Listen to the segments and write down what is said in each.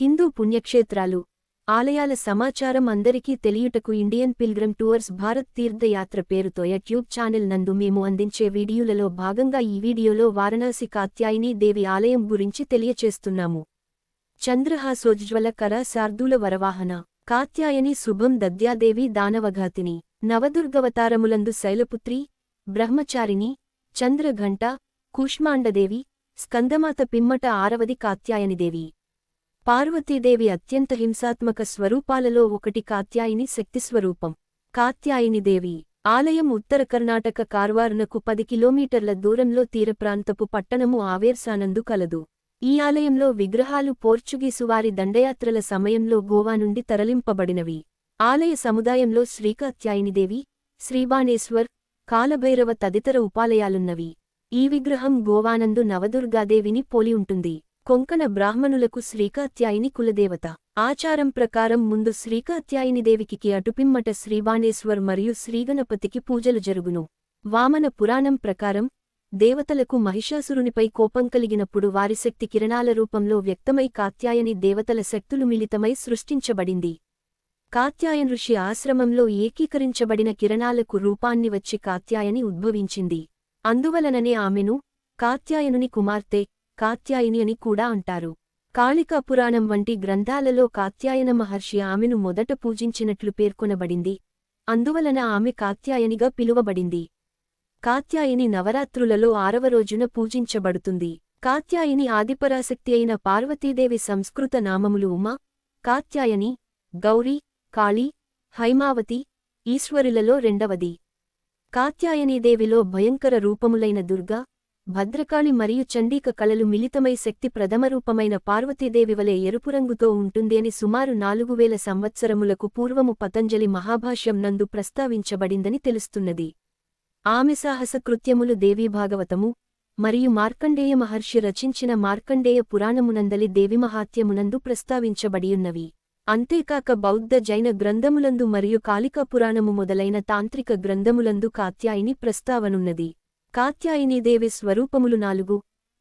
హిందూ పుణ్యక్షేత్రాలు. ఆలయాల సమాచారం అందరికీ తెలియుటకు Indian pilgrim tours Bharat Tirthayatra పేరుతో యూట్యూబ్ ఛానల్ నందు మేము అందించే వీడియోలలో భాగంగా ఈ వీడియోలో వారణాసి కాత్యాయిని దేవి ఆలయం గురించి తెలియచేస్తున్నాము. చంద్రహాసోజ్వల కర శార్దూల వరవాహన కాత్యాయని శుభం దద్యాదేవి దానవఘాతిని నవదుర్గవతారములందు శైలపుత్రి బ్రహ్మచారిణి చంద్రఘంట కూష్మాండదేవి స్కందమాత పిమ్మట ఆరవది కాత్యాయనిదేవి పార్వతీదేవి అత్యంత హింసాత్మక స్వరూపాలలో ఒకటి కాత్యాయిని శక్తిస్వరూపం. కాత్యాయినిదేవి ఆలయం ఉత్తర కర్ణాటక కార్వార్నకు పది కిలోమీటర్ల దూరంలో తీరప్రాంతపు పట్టణము ఆవేర్సానందు కలదు. ఈ ఆలయంలో విగ్రహాలు పోర్చుగీసువారి దండయాత్రల సమయంలో గోవా నుండి తరలింపబడినవి. ఆలయ సముదాయంలో శ్రీకాత్యాయినిదేవి శ్రీబాణేశ్వర్ కాలభైరవ తదితర ఉపాలయాలున్నవి. ఈ విగ్రహం గోవానందు నవదుర్గాదేవిని పోలి ఉంటుంది. కొంకణ బ్రాహ్మణులకు శ్రీకాత్యాయిని కులదేవత. ఆచారం ప్రకారం ముందు శ్రీకాత్యాయినిదేవికి అటుపిమ్మట శ్రీవాణేశ్వర్ మరియు శ్రీగణపతికి పూజలు జరుగును. వామన పురాణం ప్రకారం దేవతలకు మహిషాసురునిపై కోపం కలిగినప్పుడు వారి శక్తి కిరణాల రూపంలో వ్యక్తమై కాత్యాయని దేవతల శక్తులు మిళితమై సృష్టించబడింది. కాత్యాయన్ ఋషి ఆశ్రమంలో ఏకీకరించబడిన కిరణాలకు రూపాన్ని వచ్చి కాత్యాయని ఉద్భవించింది. అందువలననే ఆమెను కాత్యాయనుని కుమార్తె కాత్యాయిని అని కూడా అంటారు. కాళికా పురాణం వంటి గ్రంథాలలో కాత్యాయన మహర్షి ఆమెను మొదట పూజించినట్లు పేర్కొనబడింది. అందువలన ఆమె కాత్యాయనిగా పిలువబడింది. కాత్యాయిని నవరాత్రులలో ఆరవ రోజున పూజించబడుతుంది. కాత్యాయిని ఆదిపరాశక్తి అయిన పార్వతీదేవి సంస్కృత నామములు ఉమా కాత్యాయని గౌరీ కాళీ హైమావతి ఈశ్వరులలో రెండవది. కాత్యాయనీదేవిలో భయంకర రూపములైన దుర్గా భద్రకాళి మరియు చండీక కళలు మిళితమై శక్తి ప్రథమరూపమైన పార్వతీదేవి వలె ఎరుపురంగుతో ఉంటుంది అని సుమారు నాలుగు వేల సంవత్సరములకు పూర్వము పతంజలి మహాభాష్యం నందు ప్రస్తావించబడిందని తెలుస్తున్నది. ఆమె సాహసకృత్యములు దేవీభాగవతము మరియు మార్కండేయ మహర్షి రచించిన మార్కండేయ పురాణమునందలి దేవిమహాత్యమునందు ప్రస్తావించబడియున్నవి. అంతేకాక బౌద్ధ జైన గ్రంథములందు మరియు కాళికా పురాణము మొదలైన తాంత్రిక గ్రంథములందు కాత్యాయిని ప్రస్తావనున్నది. కాత్యాయనీదేవి స్వరూపములు నాలుగు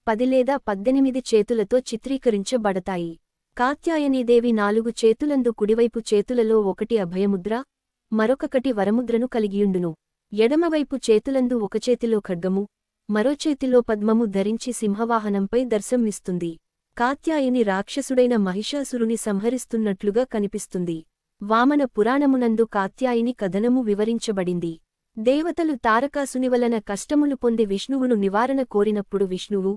పది లేదా పద్దెనిమిది చేతులతో చిత్రీకరించబడతాయి. కాత్యాయనీదేవి నాలుగు చేతులందు కుడివైపు చేతులలో ఒకటి అభయముద్ర మరొకటి వరముద్రను కలిగియుండును. ఎడమవైపు చేతులందు ఒక చేతిలో ఖడ్గము మరో చేతిలో పద్మము ధరించి సింహవాహనంపై దర్శనమిస్తుంది కాత్యాయని రాక్షసుడైన మహిషాసురుని సంహరిస్తున్నట్లుగా కనిపిస్తుంది. వామన పురాణమునందు కాత్యాయిని కథనము వివరించబడింది. దేవతలు తారకాసుని వలన కష్టములు పొంది విష్ణువును నివారణ కోరినప్పుడు విష్ణువు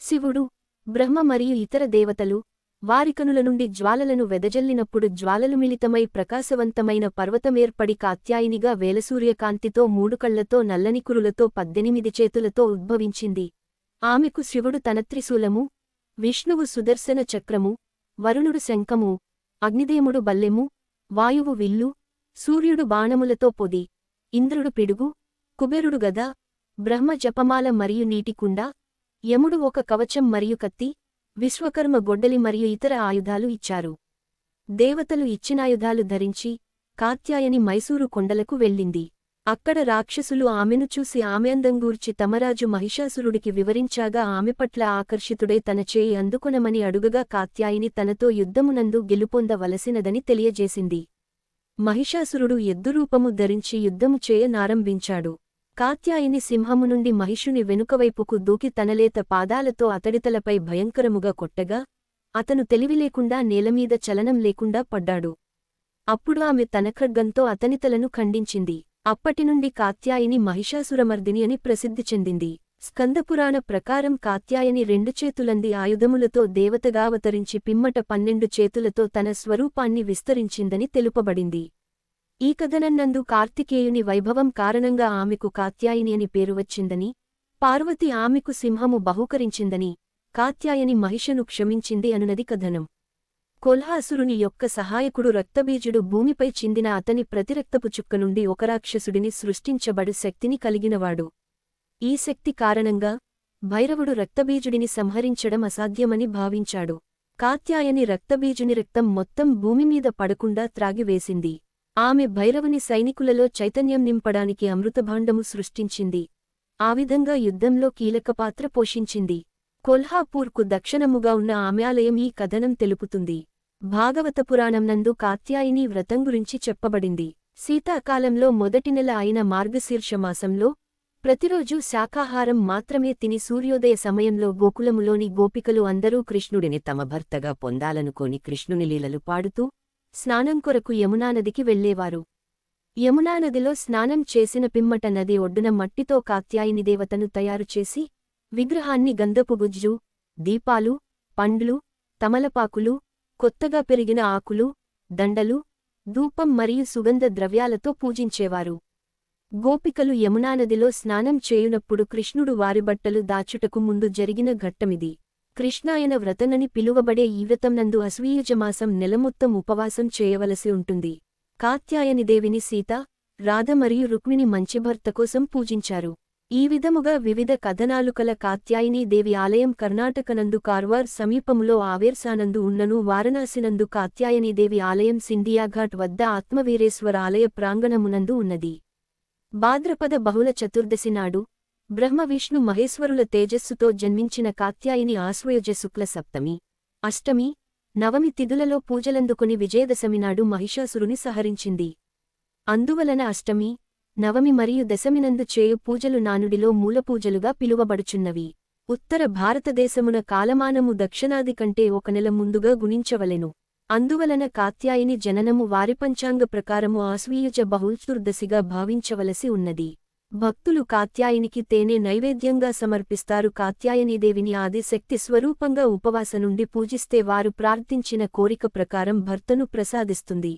శివుడు బ్రహ్మ మరియు ఇతర దేవతలు వారికనుల నుండి జ్వాలలను వెదజల్లినప్పుడు జ్వాలలు మిళితమై ప్రకాశవంతమైన పర్వతమేర్పడి కాత్యాయినిగా వేలసూర్యకాంతితో మూడుకళ్ళతో నల్లనికురులతో పద్దెనిమిది చేతులతో ఉద్భవించింది. ఆమెకు శివుడు తనత్రిశూలము విష్ణువు సుదర్శన చక్రము వరుణుడు శంఖము అగ్నిదేముడు బల్లెము వాయువు విల్లు సూర్యుడు బాణములతో పొది. ఇంద్రుడు పిడుగు కుబేరుడు గద బ్రహ్మ జపమాల మరియు నీటికుండ యముడు ఒక కవచం మరియు కత్తి విశ్వకర్మ గొడ్డలి మరియు ఇతర ఆయుధాలు ఇచ్చారు. దేవతలు ఇచ్చినాయుధాలు ధరించి కాత్యాయని మైసూరు కొండలకు వెళ్ళింది. అక్కడ రాక్షసులు ఆమెను చూసి ఆమె అందంగూర్చి తమరాజు మహిషాసురుడికి వివరించాగా ఆమె పట్ల ఆకర్షితుడై తన చేయి అందుకొనమని అడుగగా కాత్యాయిని తనతో యుద్ధమునందు గెలుపొందవలసినదని తెలియజేసింది. మహిషాసురుడు ఎద్దురూపము ధరించి యుద్ధము చేయనారంభించాడు. కాత్యాయిని సింహము నుండి మహిషుని వెనుకవైపుకు దూకి తనలేత పాదాలతో అతడితలపై భయంకరముగా కొట్టగా అతను తెలివిలేకుండా నేలమీద చలనం లేకుండా పడ్డాడు. అప్పుడు ఆమె తన ఖడ్గంతో అతనితలను ఖండించింది. అప్పటినుండి కాత్యాయిని మహిషాసురమర్దిని అని ప్రసిద్ధి చెందింది. స్కందపురాణ ప్రకారం కాత్యాయని రెండు చేతులంది ఆయుధములతో దేవతగావతరించి పిమ్మట పన్నెండు చేతులతో తన స్వరూపాన్ని విస్తరించిందని తెలుపబడింది. ఈ కథనన్నందు కార్తికేయుని వైభవం కారణంగా ఆమెకు కాత్యాయని అని పేరు వచ్చిందని పార్వతి ఆమెకు సింహము బహుకరించిందని కాత్యాయని మహిషను క్షమించింది అనునది కథనం. కొల్హాసురుని యొక్క సహాయకుడు రక్తబీజుడు భూమిపై చిందిన అతని ప్రతిరక్తపు చుక్క నుండి ఒక రాక్షసుడిని సృష్టించబడు శక్తిని కలిగినవాడు. ఈ శక్తి కారణంగా భైరవుడు రక్తబీజుడిని సంహరించడం అసాధ్యమని భావించాడు. కాత్యాయని రక్తబీజుని రక్తం మొత్తం భూమిమీద పడకుండా త్రాగివేసింది. ఆమె భైరవుని సైనికులలో చైతన్యం నింపడానికి అమృతభాండము సృష్టించింది. ఆ విధంగా యుద్ధంలో కీలక పాత్ర పోషించింది. కొల్హాపూర్కు దక్షిణముగా ఉన్న ఆమ్యాలయం ఈ కథనం తెలుపుతుంది. భాగవత పురాణం నందు కాత్యాయిని వ్రతం గురించి చెప్పబడింది. శీతాకాలంలో మొదటి నెల అయిన మార్గశీర్ష మాసంలో ప్రతిరోజూ శాకాహారం మాత్రమే తిని సూర్యోదయ సమయంలో గోకులములోని గోపికలు అందరూ కృష్ణుడిని తమ భర్తగా పొందాలనుకోని కృష్ణుని లీలలు పాడుతూ స్నానం కొరకు యమునానదికి వెళ్ళేవారు యమునానదిలో స్నానం చేసిన పిమ్మట నది ఒడ్డున మట్టితో కాత్యాయిని దేవతను తయారుచేసి విగ్రహాన్ని గంధపు గుజ్జు దీపాలు పండ్లు తమలపాకులు కొత్తగా పెరిగిన ఆకులు దండలు ధూపం మరియు సుగంధ ద్రవ్యాలతో పూజించేవారు. గోపికలు యమునానదిలో స్నానం చేయునప్పుడు కృష్ణుడు వారి బట్టలు దాచుటకు ముందు జరిగిన ఘట్టమిది. కృష్ణాయన వ్రతనని పిలువబడే ఈ వ్రతంనందు అశ్వీయుజమాసం నెలమొత్తం ఉపవాసం చేయవలసి ఉంటుంది. కాత్యాయనిదేవిని సీత రాధ మరియు రుక్మిణి మంచి భర్త కోసం పూజించారు. ఈ విధముగా వివిధ కథనాలు కల దేవి ఆలయం కర్ణాటకనందు కార్వార్ సమీపములో ఆవేర్సానందు ఉన్నను వారణాసినందు కాత్యాయనీదేవి ఆలయం సింధియాఘాట్ వద్ద ఆత్మవీరేశ్వర ఆలయ ప్రాంగణమునందు ఉన్నది. భాద్రపద బహుళ చతుర్దశి నాడు బ్రహ్మ విష్ణు మహేశ్వరుల తేజస్సుతో జన్మించిన కాత్యాయిని ఆశ్వయుజ శుక్ల సప్తమి అష్టమి నవమి తిథులలో పూజలందుకుని విజయదశమి నాడు మహిషాసురుని సహరించింది. అందువలన అష్టమి నవమి మరియు దశమినందు చేయు పూజలు నానుడిలో మూలపూజలుగా పిలువబడుచున్నవి. ఉత్తర భారతదేశమున కాలమానము దక్షిణాది కంటే ఒక నెల ముందుగా గుణించవలెను. అందువలన కాత్యాయిని జననము వారి పంచాంగ ప్రకారము ఆశ్వీయుజ బహుళతుర్దశిగా భావించవలసి ఉన్నది. భక్తులు కాత్యాయినికి తేనె నైవేద్యంగా సమర్పిస్తారు. కాత్యాయనీదేవిని ఆదిశక్తి స్వరూపంగా ఉపవాస నుండి పూజిస్తే వారు ప్రార్థించిన కోరిక ప్రకారం భర్తను ప్రసాదిస్తుంది.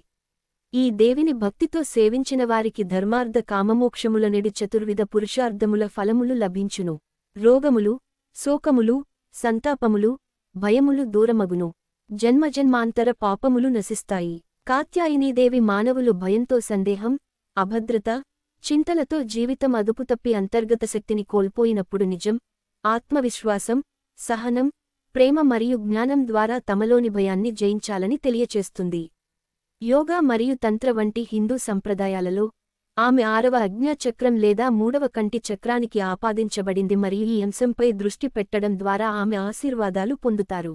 ఈ దేవిని భక్తితో సేవించిన వారికి ధర్మార్థ కామమోక్షములనేడు చతుర్విధ పురుషార్థముల ఫలములు లభించును. రోగములు శోకములు సంతాపములు భయములు దూరమగును. జన్మజన్మాంతర పాపములు నశిస్తాయి. కాత్యాయనీదేవి మానవులు భయంతో సందేహం అభద్రత చింతలతో జీవితం అదుపుతప్పి అంతర్గత శక్తిని కోల్పోయినప్పుడు నిజం ఆత్మవిశ్వాసం సహనం ప్రేమ మరియు జ్ఞానం ద్వారా తమలోని భయాన్ని జయించాలని తెలియచేస్తుంది. యోగా మరియు తంత్ర వంటి హిందూ సంప్రదాయాలలో ఆమె ఆరవ అజ్ఞాచక్రం లేదా మూడవ కంటి చక్రానికి ఆపాదించబడింది మరియు ఈ అంశంపై దృష్టి పెట్టడం ద్వారా ఆమె ఆశీర్వాదాలు పొందుతారు.